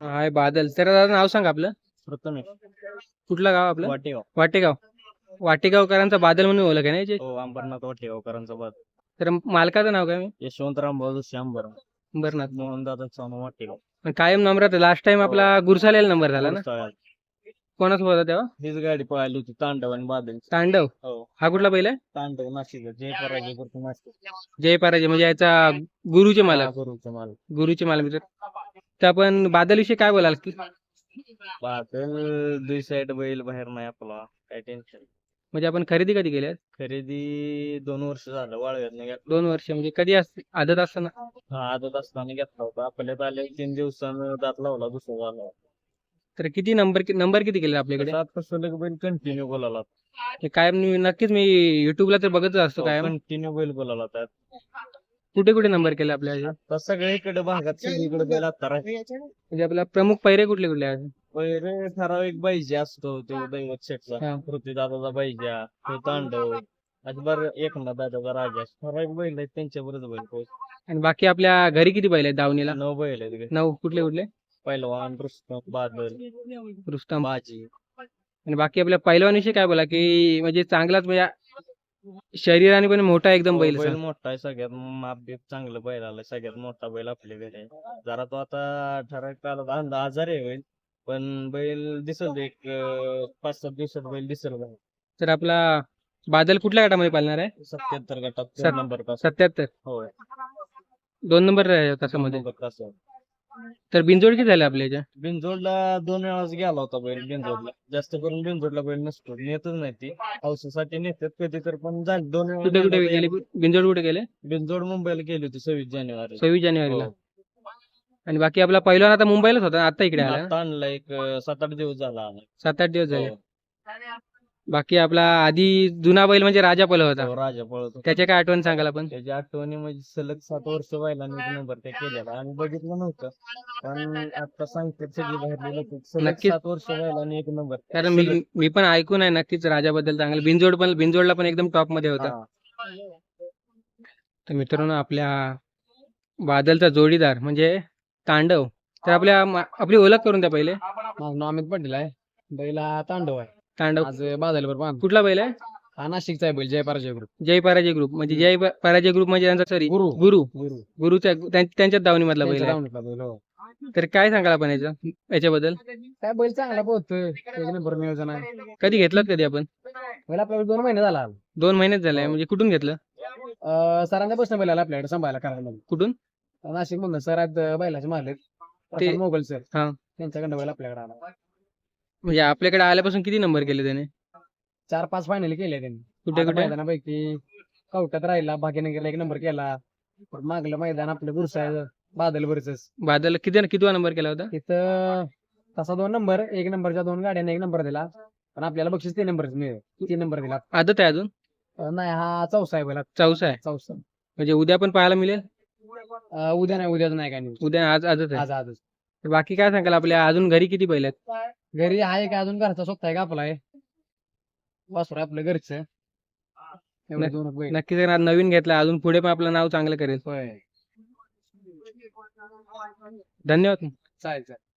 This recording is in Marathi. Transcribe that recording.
हाय बादल. तर दादा नाव सांग आपलं. प्रथमेश. कुठलं गाव आपलं? वाटेगाव. वाटेगाव. वाटेगावकरांचा बादल म्हणून ओळख आहे ना याची हो अंबरनाथ वाटेगावकरांचा बाद तर मालकाचं नाव काय मी? यशवंतराम बाजू अंबरनाथ. मोहन दादा चव्हाण वाटेगाव कायम नंबरात लास्ट टाइम आपला गुरसालेला नंबर झाला ना? पावसाळ्यात. कोणासोबत होता तेव्हा? हीच गाडी पळाली होती तांडव आणि बादल. तांडव? हो. हा कुठला पहिला तांडव नाशिक जय पराजय करतो नाशिक जय पराजय म्हणजे याचा गुरुचे मालक. गुरुचं माल गुरुचे मालक. मित्र तर आपण बादल विषयी काय बोलाल? बादल दुई साइड बैल बाहेर नाही आपला काय टेन्शन म्हणजे आपण खरेदी कधी केली? आहे? खरेदी दोन वर्ष झालं वाळव्यात घेतला दोन वर्ष म्हणजे कधी असते आदत असताना? हा आदत असताना घेतला होता. आपल्यात आले तीन दिवसानं दात लावला दुसरा झाला तर किती नंबर नंबर किती केले आपल्याकडे? सात सलग बैल कंटिन्यू बोलाला हे कायम नक्कीच मी युट्यूबला तर बघतच असतो कायम. कंटिन्यू बैल त्यात. कुठे कुठे नंबर केले आपल्या ह्याचे? तर सगळीकडे भागात सगळीकडे आता म्हणजे आपला प्रमुख पैरे कुठले कुठले आहेत? पहिले ठराविक बाईजे असतो तो दैवत शेठचा. हा. पृथ्वीदादाचा बाईजा तो तांडव असे बरं एकनाथ दादाचा राजा. ठराविक बैल आहेत त्यांच्या बरोबर बैल पोहोच आणि बाकी आपल्या घरी किती बैल आहेत दावणीला? नऊ बैल आहेत घरी. नऊ. कुठले कुठले? पैलवान रुस्तम बादल रुस्तम. बाजी. आणि बाकी आपल्या पैलवानीशी काय बोला की म्हणजे चांगलाच म्हणजे शरीराने पण मोठा एकदम हो, बैल. मोठा आहे सगळ्यात. माप बीप चांगलं बैल आलाय सगळ्यात मोठा बैल आपल्या घरी. आहे जरा तो आता ठराविक काळात अंदा- आजारी आहे बैल पण बैल दिसल एक पाच सात दिवसात बैल दिसल बैल तर आपला बादल कुठल्या गटामध्ये पालणार आहे? सत्याहत्तर गटात नंबर सत्याहत्तर. होय. दोन नंबर तासामध्ये. तर बिनजोड किती झाले आपल्या याच्या? बिनजोडला दोन वेळाच गेला होता बैल बिनजोडला. जास्त करून बिनजोडला बैल नसतो. नेतच नाही ती. पावसासाठी नेतात. कधी तर पण झाले. दोन वेळा कुठे कुठे गेला? होता. बिनजोड कुठे गेले? बिनजोड मुंबईला गेली होती सव्वीस जानेवारी सव्वीस जानेवारीला. हो. आणि बाकी आपला पहिला आता मुंबईलाच होता. आता इकडे आला. आता आणला एक सात आठ दिवस झाला. सात आठ दिवस झाले. हो. बाकी आपला आधी जुना बैल म्हणजे राजा पल होता. तो राजा पळतो त्याच्या काय आठवण सांगाल आपण त्याची आठवणी म्हणजे सलग सात वर्ष व्हायला एक नंबर ते केलेला आणि बघितलं नव्हतं. पण आता सांगतात सगळी बाहेर लोक सलग नक्कीच. सात वर्ष व्हायला आणि एक नंबर कारण मी मी पण ऐकून आहे नक्कीच राजाबद्दल चांगलं. बिनजोड पण बिनजोडला पण एकदम टॉपमध्ये होता. हा. तर मित्रांनो आपल्या बादलचा जोडीदार म्हणजे तांडव. तर आपल्या मा- आपली ओळख करून द्या पहिले. माझं नाव अमित पाटील आहे. बैला तांडव आहे. तांडव. आज पाहतो कुठला बैल आहे? हा नाशिकचा आहे बैल जय पराजय ग्रुप जय पराजय ग्रुप म्हणजे जय प- पराजय ग्रुप म्हणजे त्यांचा सॉरी गुरु. गुरु. गुरु. गुरुच्या त्यां- त्यांच्याच दावणी मधला बैल त्यांच्या आहे. दावणीतला बैल हो. तर काय सांगाल आपण याच्या याच्याबद्दल? काय बैल चांगला पोहतोय. एक नंबर नियोजन आहे. कधी घेतलं कधी आपण? बैल आपल्याला दोन महिने झाला. दोन महिनेच झाले. म्हणजे कुठून घेतलं? अं, सरांच्या बसणं बैल आला आपल्याकडे सांभाळायला करायला कुठून? नाशिक मधून सर आहेत बैलाचे मारले ते- मोगल सर. हा. त्यांच्याकडनं बैल आपल्याकडे आला म्हणजे आपल्याकडे आल्यापासून किती नंबर केले त्याने? चार पाच फायनल केले त्यांनी. कुठे कुठे मैदानापैकी. कवट्यात राहिला भाग्यनगरला एक नंबर केला. मागलं मैदान आपलं गुरुसाहेब बादल वर्सेस बादल किती कितवा नंबर केला होता? तिथं तसा दोन नंबर एक नंबरच्या दोन गाड्यांना एक नंबर दिला. पण आपल्याला बक्षीस तीन नंबर तीन नंबर दिला. आदत आहे अजून? नाही हा चौसा आहे चौसा आहे? चौसा. म्हणजे उद्या पण पाहायला मिळेल? उद्या नाही उद्याच नाही काय न्यूज उद्या आज आजच आहे. आज आजच. बाकी काय सांगाल आपल्या अजून घरी किती बैल आहेत? घरी आहे का अजून घरचा स्वतः आहे का आपला आहे वासरू आपलं घरचं. एवढे नक्की- दोन बैल. नक्कीच नवीन घेतला. अजून पुढे पण आपलं नाव चांगलं करेल. होय. धन्यवाद. चालेल चालेल.